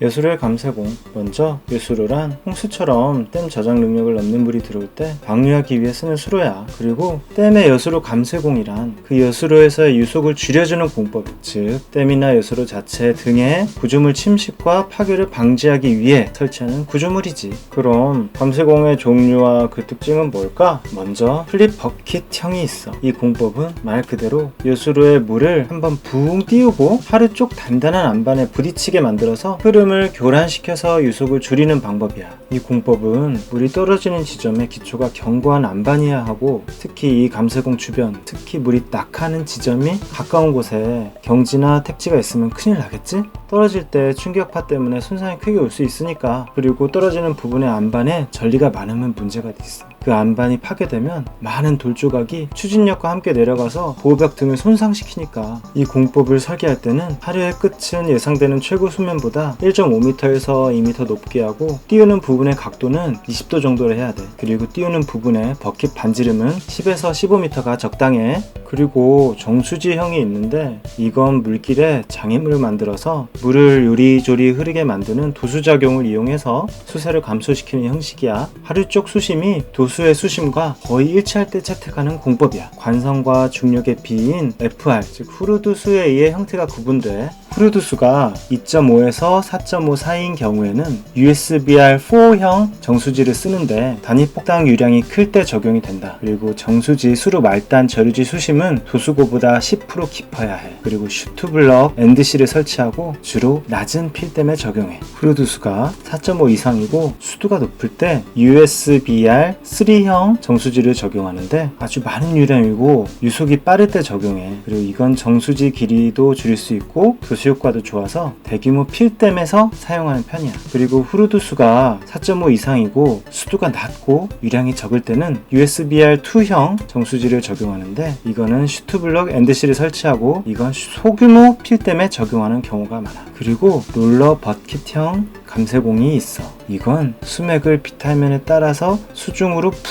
예술의 감세공. 먼저 예술호란 홍수처럼 댐 저장 능력을 넘는 물이 들어올 때 방류하기 위해 쓰는 수로야. 그리고 댐의 여수로 감세공이란 그 여수로에서의 유속을 줄여주는 공법 즉 댐이나 여수로 자체 등의 구조물 침식과 파괴를 방지하기 위해 설치하는 구조물이지. 그럼 감세공의 종류와 그 특징은 뭘까? 먼저 플립 버킷형이 있어. 이 공법은 말 그대로 여수로의 물을 한번 붕 띄우고 하루 쪽 단단한 안반에 부딪히게 만들어서 흐 름을 교란시켜서 유속을 줄이는 방법이야. 이 공법은 물이 떨어지는 지점에 기초가 견고한 안반이야 하고 특히 이 감세공 주변, 특히 물이 낙하는 지점이 가까운 곳에 경지나 택지가 있으면 큰일 나겠지? 떨어질 때 충격파 때문에 손상이 크게 올 수 있으니까 그리고 떨어지는 부분의 안반에 전리가 많으면 문제가 있어. 그 안반이 파괴되면 많은 돌조각이 추진력과 함께 내려가서 보호벽 등을 손상시키니까 이 공법을 설계할 때는 하류의 끝은 예상되는 최고 수면보다 1.5m에서 2m 높게 하고 띄우는 부분의 각도는 20도 정도로 해야 돼. 그리고 띄우는 부분의 버킷 반지름은 10에서 15m가 적당해. 그리고 정수지형이 있는데 이건 물길에 장애물을 만들어서 물을 요리조리 흐르게 만드는 도수작용을 이용해서 수세를 감소시키는 형식이야. 하류 쪽 수심이 도수의 수심과 거의 일치할 때 채택하는 공법이야. 관성과 중력의 비인 FR, 즉 후르두수에 의해 형태가 구분돼 후르두수가 2.5에서 4.5 사이인 경우에는 USBR4형 정수지를 쓰는데 단위 폭당 유량이 클 때 적용이 된다. 그리고 정수지 수로 말단 저류지 수심은 도수고보다 10% 깊어야 해. 그리고 슈트블럭 NDC를 설치하고 주로 낮은 필댐에 적용해. 후르두수가 4.5 이상이고 수도가 높을 때 USBR3형 정수지를 적용하는데 아주 많은 유량이고 유속이 빠를 때 적용해. 그리고 이건 정수지 길이도 줄일 수 있고 도수 효과도 좋아서 대규모 필댐에서 사용하는 편이야. 그리고 후르두수가 4.5 이상이고 수도가 낮고 유량이 적을 때는 USBR2형 정수지를 적용하는데 이거는 슈트블럭 NDC를 설치하고 이건 소규모 필댐에 적용하는 경우가 많아. 그리고 롤러 버킷형 감세공이 있어. 이건 수맥을 비탈면에 따라서 수중으로 푹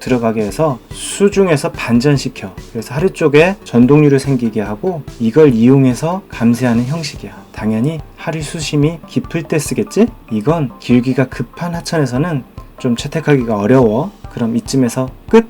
들어가게 해서 수중에서 반전시켜. 그래서 하루 쪽에 전동률을 생기게 하고 이걸 이용해서 감세하는 형식이야. 당연히 하류 수심이 깊을 때 쓰겠지? 이건 기울기가 급한 하천에서는 좀 채택하기가 어려워. 그럼 이쯤에서 끝!